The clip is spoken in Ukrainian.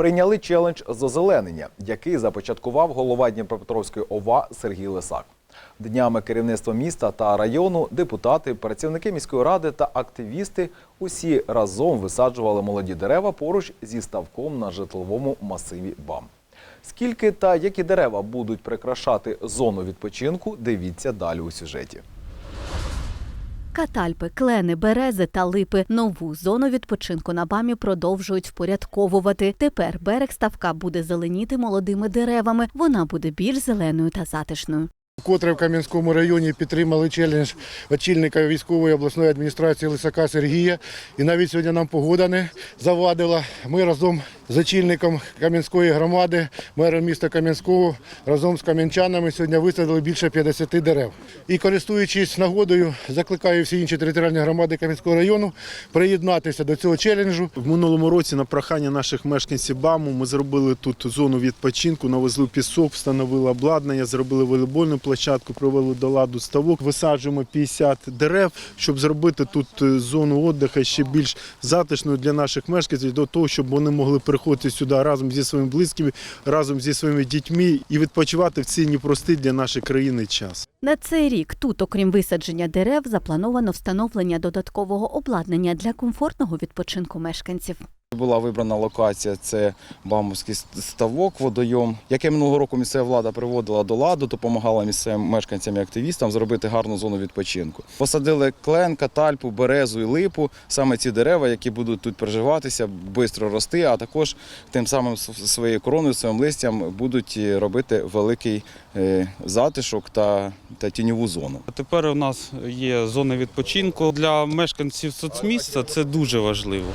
прийняли челендж з озеленення, який започаткував голова Дніпропетровської ОВА Сергій Лисак. Днями керівництва міста та району, депутати, працівники міської ради та активісти усі разом висаджували молоді дерева поруч зі ставком на житловому масиві БАМ. Скільки та які дерева будуть прикрашати зону відпочинку, дивіться далі у сюжеті. Катальпи, клени, берези та липи нову зону відпочинку на бамі продовжують впорядковувати. Тепер берег ставка буде зеленіти молодими деревами. Вона буде більш зеленою та затишною. Котре в Кам'янському районі підтримали челендж очільника військової обласної адміністрації Лисака Сергія. І навіть сьогодні нам погода не завадила. Ми разом з очільником Кам'янської громади, мером міста Кам'янського, разом з кам'янчанами сьогодні висадили більше 50 дерев. І користуючись нагодою, закликаю всі інші територіальні громади Кам'янського району приєднатися до цього челенджу. В минулому році на прохання наших мешканців БАМу ми зробили тут зону відпочинку, навезли пісок, встановили обладнання, зробили волейбольну площадку, привели до ладу ставок. Висаджуємо 50 дерев, щоб зробити тут е, зону відпочинку ще більш затишною для наших мешканців, до того, щоб вони могли приходити сюди разом зі своїми близькими, разом зі своїми дітьми і відпочивати в цей непростий для нашої країни час. На цей рік тут, окрім висадження дерев, заплановано встановлення додаткового обладнання для комфортного відпочинку мешканців. Була вибрана локація це Бамовський ставок, водойом, яке минулого року місцева влада приводила до ладу, допомагала місцевим мешканцям і активістам зробити гарну зону відпочинку. Посадили клен, катальпу, березу і липу, саме ці дерева, які будуть тут приживатися, швидко рости, а також тим самим своєю короною, своїм листям будуть робити великий е, затишок та, та тіньову зону. Тепер у нас є зона відпочинку для мешканців соцміста. Це дуже важливо.